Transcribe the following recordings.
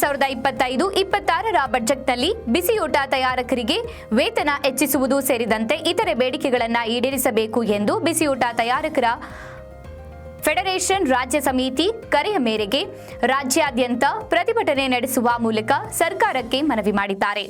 ಸಾವಿರದ ಇಪ್ಪತ್ತೈದು ಇಪ್ಪತ್ತಾರರ ಬಜೆಟ್ನಲ್ಲಿ ಬಿಸಿಯೂಟ ತಯಾರಕರಿಗೆ ವೇತನ ಹೆಚ್ಚಿಸುವುದು ಸೇರಿದಂತೆ ಇತರೆ ಬೇಡಿಕೆಗಳನ್ನು ಈಡೇರಿಸಬೇಕು ಎಂದು ಬಿಸಿಯೂಟ ತಯಾರಕರ ಫೆಡರೇಷನ್ ರಾಜ್ಯ ಸಮಿತಿ ಕರೆಯ ಮೇರೆಗೆ ರಾಜ್ಯಾದ್ಯಂತ ಪ್ರತಿಭಟನೆ ನಡೆಸುವ ಮೂಲಕ ಸರ್ಕಾರಕ್ಕೆ ಮನವಿ ಮಾಡಿದ್ದಾರೆ.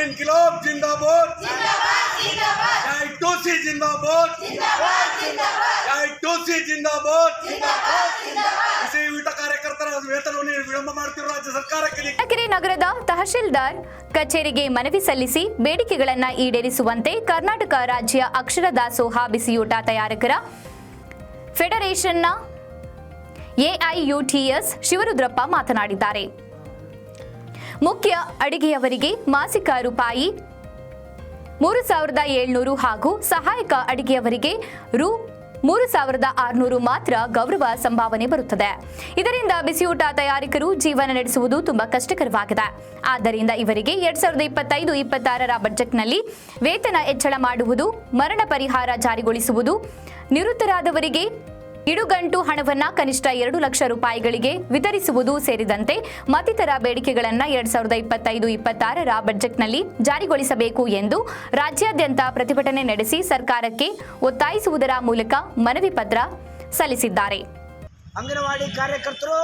ಇನ್ಕಿಲಾಬ್ ಜಿಂದಾಬಾದ್ जिंदाबाद ಜಿಂದಾಬಾದ್ ಜೈ ಟೂಸಿ ಜಿಂದಾಬಾದ್ ಜೈ जिंदाबाद ಜಿಂದಾಬಾದ್ ಬಿಸಿ ಊಟ ಕಾರ್ಯಕರ್ತರ ವೇತನವನ್ನು ವಿಳಂಬ ಮಾಡುತ್ತಿರುವ ರಾಜ್ಯ ಸರ್ಕಾರಕ್ಕೆ ಚಳ್ಳಕೆರೆ ನಗರದ ತಹಶೀಲ್ದಾರ್ ಕಚೇರಿಗೆ ಮನವಿ ಸಲ್ಲಿಸಿ ಬೇಡಿಕೆಗಳನ್ನು ಈಡೇರಿಸುವಂತೆ ಕರ್ನಾಟಕ ರಾಜ್ಯ ಅಕ್ಷರ ದಾಸೋಹ ಬಿಸಿಯೂಟ ತಯಾರಕರ ಫೆಡರೇಷನ್ನ ಎಐಯುಟಿಎಸ್ ಶಿವರುದ್ರಪ್ಪ ಮಾತನಾಡಿದ್ದಾರೆ. ಮುಖ್ಯ ಅಡಿಗೆಯವರಿಗೆ ಮಾಸಿಕ ರೂಪಾಯಿ ಮೂರು ಸಾವಿರದ ಏಳ್ನೂರು ಹಾಗೂ ಸಹಾಯಕ ಅಡಿಗೆಯವರಿಗೆ ರು ಮೂರು ಸಾವಿರದ ಆರುನೂರು ಮಾತ್ರ ಗೌರವ ಸಂಭಾವನೆ ಬರುತ್ತದೆ. ಇದರಿಂದ ಬಿಸಿಯೂಟ ತಯಾರಿಕರು ಜೀವನ ನಡೆಸುವುದು ತುಂಬಾ ಕಷ್ಟಕರವಾಗಿದೆ. ಆದ್ದರಿಂದ ಇವರಿಗೆ ಎರಡ್ ಸಾವಿರದ ಇಪ್ಪತ್ತೈದು ಇಪ್ಪತ್ತಾರರ ಬಜೆಟ್ನಲ್ಲಿ ವೇತನ ಹೆಚ್ಚಳ ಮಾಡುವುದು, ಮರಣ ಪರಿಹಾರ ಜಾರಿಗೊಳಿಸುವುದು, ನಿವೃತ್ತರಾದವರಿಗೆ ಇಡುಗಂಟು ಹಣವನ್ನ ಕನಿಷ್ಠ ಎರಡು ಲಕ್ಷ ರೂಪಾಯಿಗಳಿಗೆ ವಿತರಿಸುವುದು ಸೇರಿದಂತೆ ಮತ್ತಿತರ ಬೇಡಿಕೆಗಳನ್ನು ಎರಡ್ ಸಾವಿರದ ಇಪ್ಪತ್ತೈದು, ಇಪ್ಪತ್ತಾರರ ಬಜೆಟ್ನಲ್ಲಿ ಜಾರಿಗೊಳಿಸಬೇಕು ಎಂದು ರಾಜ್ಯಾದ್ಯಂತ ಪ್ರತಿಭಟನೆ ನಡೆಸಿ ಸರ್ಕಾರಕ್ಕೆ ಒತ್ತಾಯಿಸುವುದರ ಮೂಲಕ ಮನವಿ ಪತ್ರ ಸಲ್ಲಿಸಿದ್ದಾರೆ. ಅಂಗನವಾಡಿ ಕಾರ್ಯಕರ್ತರು,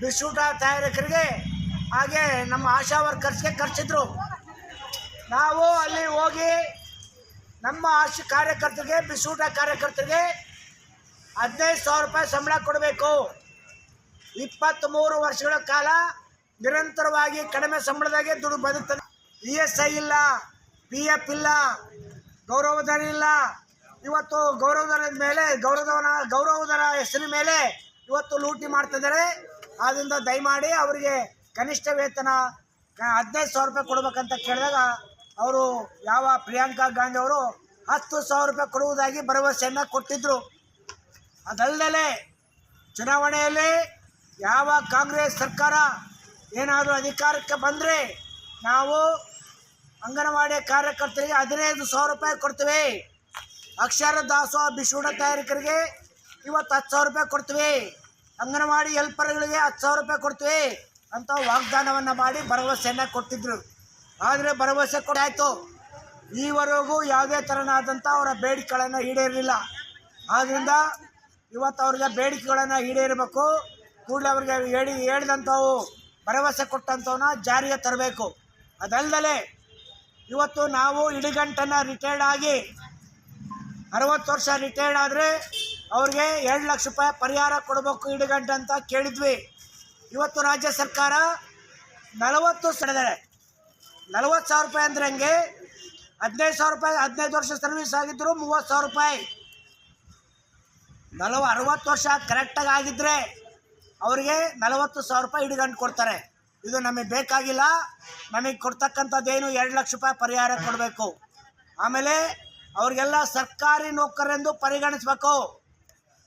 ಬಿಸ್ಯೂಟ ತಯಾರಕರಿಗೆ, ಹಾಗೆ ನಮ್ಮ ಆಶಾ ವರ್ಕರ್ಸ್ಗೆ ಖರ್ಚಿದ್ರು ನಾವು ಅಲ್ಲಿ ಹೋಗಿ ನಮ್ಮ ಆಶಾ ಕಾರ್ಯಕರ್ತರಿಗೆ ಬಿಸೂಟ ಕಾರ್ಯಕರ್ತರಿಗೆ ಹದಿನೈದು ಸಾವಿರ ರೂಪಾಯಿ ಸಂಬಳ ಕೊಡಬೇಕು. ಇಪ್ಪತ್ತ್ಮೂರು ವರ್ಷಗಳ ಕಾಲ ನಿರಂತರವಾಗಿ ಕಡಿಮೆ ಸಂಬಳದಾಗೆ ದುಡ್ಡು ಬದುಕ್ತದೆ. ಇ ಎಸ್ ಐ ಇಲ್ಲ, ಪಿ ಎಫ್ ಇಲ್ಲ, ಗೌರವಧನ ಇಲ್ಲ. ಇವತ್ತು ಗೌರವಧನದ ಮೇಲೆ, ಗೌರವಧನ ಗೌರವಧನ ಹೆಸರಿನ ಮೇಲೆ ಇವತ್ತು ಲೂಟಿ ಮಾಡ್ತಿದ್ದಾರೆ ಆದ್ದರಿಂದ ದಯಮಾಡಿ ಅವರಿಗೆ ಕನಿಷ್ಠ ವೇತನ, ಹದಿನೈದು ಸಾವಿರ ರೂಪಾಯಿ ಕೊಡಬೇಕಂತ ಕೇಳಿದಾಗ ಅವರು ಯಾವ ಪ್ರಿಯಾಂಕಾ ಗಾಂಧಿ ಅವರು ಹತ್ತು ಸಾವಿರ ರೂಪಾಯಿ ಕೊಡುವುದಾಗಿ ಭರವಸೆಯನ್ನು ಕೊಟ್ಟಿದ್ದರು ಅದಲ್ಲದೆ ಚುನಾವಣೆಯಲ್ಲಿ ಯಾವ ಕಾಂಗ್ರೆಸ್ ಸರ್ಕಾರ ಏನಾದರೂ ಅಧಿಕಾರಕ್ಕೆ ಬಂದರೆ ನಾವು ಅಂಗನವಾಡಿ ಕಾರ್ಯಕರ್ತರಿಗೆ ಹದಿನೈದು ಸಾವಿರ ರೂಪಾಯಿ ಕೊಡ್ತೀವಿ. ಅಕ್ಷರ ದಾಸೋಹ ಬಿಸೂಡ ತಯಾರಕರಿಗೆ ಇವತ್ತು ಹತ್ತು ಸಾವಿರ ರೂಪಾಯಿ ಕೊಡ್ತೀವಿ. ಅಂಗನವಾಡಿ ಹೆಲ್ಪರ್ಗಳಿಗೆ ಹತ್ತು ಸಾವಿರ ರೂಪಾಯಿ ಕೊಡ್ತೀವಿ ಅಂತ ವಾಗ್ದಾನವನ್ನು ಮಾಡಿ ಭರವಸೆಯನ್ನು ಕೊಟ್ಟಿದ್ದರು ಆದರೆ ಭರವಸೆ ಕೊಡಾಯಿತು ಈವರೆಗೂ ಯಾವುದೇ ಥರನಾದಂಥ ಅವರ ಬೇಡಿಕೆಗಳನ್ನು ಈಡೇರಲಿಲ್ಲ. ಆದ್ದರಿಂದ ಇವತ್ತು ಅವ್ರಿಗೆ ಬೇಡಿಕೆಗಳನ್ನು ಈಡೇರಬೇಕು. ಕೂಡಲೇ ಅವ್ರಿಗೆ ಹೇಳಿ, ಹೇಳಿದಂಥವು, ಭರವಸೆ ಕೊಟ್ಟಂಥವನ್ನ ಜಾರಿಗೆ ತರಬೇಕು. ಅದಲ್ಲದೆ ಇವತ್ತು ನಾವು ಇಡಿಗಂಟನ್ನು ರಿಟೈರ್ಡ್ ಆಗಿ ಅರವತ್ತು ವರ್ಷ ರಿಟೈರ್ಡ್ ಆದರೆ ಅವ್ರಿಗೆ ಎರಡು ಲಕ್ಷ ರೂಪಾಯಿ ಪರಿಹಾರ ಕೊಡಬೇಕು ಇಡಿಗಂಟು ಅಂತ ಕೇಳಿದ್ವಿ. ಇವತ್ತು ರಾಜ್ಯ ಸರ್ಕಾರ ನಲವತ್ತು ಸೆಳೆದರೆ ನಲವತ್ತು ಸಾವಿರ ರೂಪಾಯಿ ಅಂದರೆ ಹಂಗೆ? ಹದಿನೈದು ಸಾವಿರ ರೂಪಾಯಿ, ಹದಿನೈದು ವರ್ಷ ಸರ್ವಿಸ್ ಆಗಿದ್ದರು ಮೂವತ್ತು ಸಾವಿರ ರೂಪಾಯಿ. ನಲವ ಅರವತ್ತು ವರ್ಷ ಕರೆಕ್ಟಾಗಿ ಆಗಿದ್ದರೆ ಅವರಿಗೆ ನಲವತ್ತು ಸಾವಿರ ರೂಪಾಯಿ ಹಿಡಿದಂಡು ಕೊಡ್ತಾರೆ. ಇದು ನಮಗೆ ಬೇಕಾಗಿಲ್ಲ. ನಮಗೆ ಕೊಡ್ತಕ್ಕಂಥದ್ದೇನು ಎರಡು ಲಕ್ಷ ರೂಪಾಯಿ ಪರಿಹಾರ ಕೊಡಬೇಕು. ಆಮೇಲೆ ಅವ್ರಿಗೆಲ್ಲ ಸರ್ಕಾರಿ ನೌಕರರೆಂದು ಪರಿಗಣಿಸ್ಬೇಕು.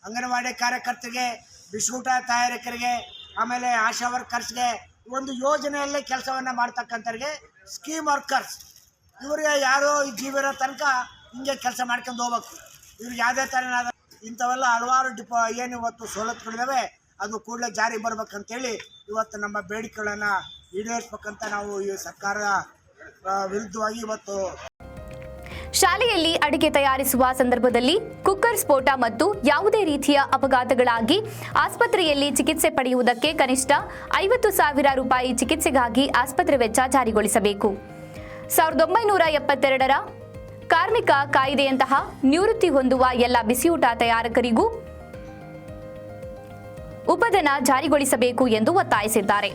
ಅಂಗನವಾಡಿ ಕಾರ್ಯಕರ್ತರಿಗೆ, ಬಿಸ್ಕೂಟ ತಯಾರಕರಿಗೆ, ಆಮೇಲೆ ಆಶಾ ವರ್ಕರ್ಸ್ಗೆ ಒಂದು ಯೋಜನೆಯಲ್ಲಿ ಕೆಲಸವನ್ನು ಮಾಡ್ತಕ್ಕಂಥವ್ರಿಗೆ ಸ್ಕೀಮ್ ವರ್ಕರ್ಸ್. ಇವರಿಗೆ ಯಾರೋ ಈ ಜೀವಿರೋ ತನಕ ಹಿಂಗೆ ಕೆಲಸ ಮಾಡ್ಕೊಂಡು ಹೋಗ್ಬೇಕು. ಇವ್ರಿಗೆ ಯಾವುದೇ ಥರನಾದ ಇಂಥವೆಲ್ಲ ಹಲವಾರು ಡಿಪ, ಏನು ಇವತ್ತು ಸವಲತ್ತುಗಳಿದ್ದಾವೆ ಅದು ಕೂಡಲೇ ಜಾರಿ ಬರ್ಬೇಕಂತೇಳಿ ಇವತ್ತು ನಮ್ಮ ಬೇಡಿಕೆಗಳನ್ನು ಈಡೇರಿಸ್ಬೇಕಂತ ನಾವು ಈ ಸರ್ಕಾರದ ವಿರುದ್ಧವಾಗಿ ಇವತ್ತು ಶಾಲೆಯಲ್ಲಿ ಅಡಿಗೆ ತಯಾರಿಸುವ ಸಂದರ್ಭದಲ್ಲಿ ಕುಕ್ಕರ್ ಸ್ಫೋಟ ಮತ್ತು ಯಾವುದೇ ರೀತಿಯ ಅಪಘಾತಗಳಾಗಿ ಆಸ್ಪತ್ರೆಯಲ್ಲಿ ಚಿಕಿತ್ಸೆ ಪಡೆಯುವುದಕ್ಕೆ ಕನಿಷ್ಠ ಐವತ್ತು ಸಾವಿರ ರೂಪಾಯಿ ಚಿಕಿತ್ಸೆಗಾಗಿ ಆಸ್ಪತ್ರೆ ವೆಚ್ಚ ಜಾರಿಗೊಳಿಸಬೇಕು. ಸಾವಿರದ ಒಂಬೈನೂರ ಎಪ್ಪತ್ತೆರಡರ ಕಾರ್ಮಿಕ ಕಾಯ್ದೆಯಂತಹ ನಿವೃತ್ತಿ ಹೊಂದುವ ಎಲ್ಲ ಬಿಸಿಯೂಟ ತಯಾರಕರಿಗೂ ಉಪಧನ ಜಾರಿಗೊಳಿಸಬೇಕು ಎಂದು ಒತ್ತಾಯಿಸಿದ್ದಾರೆ.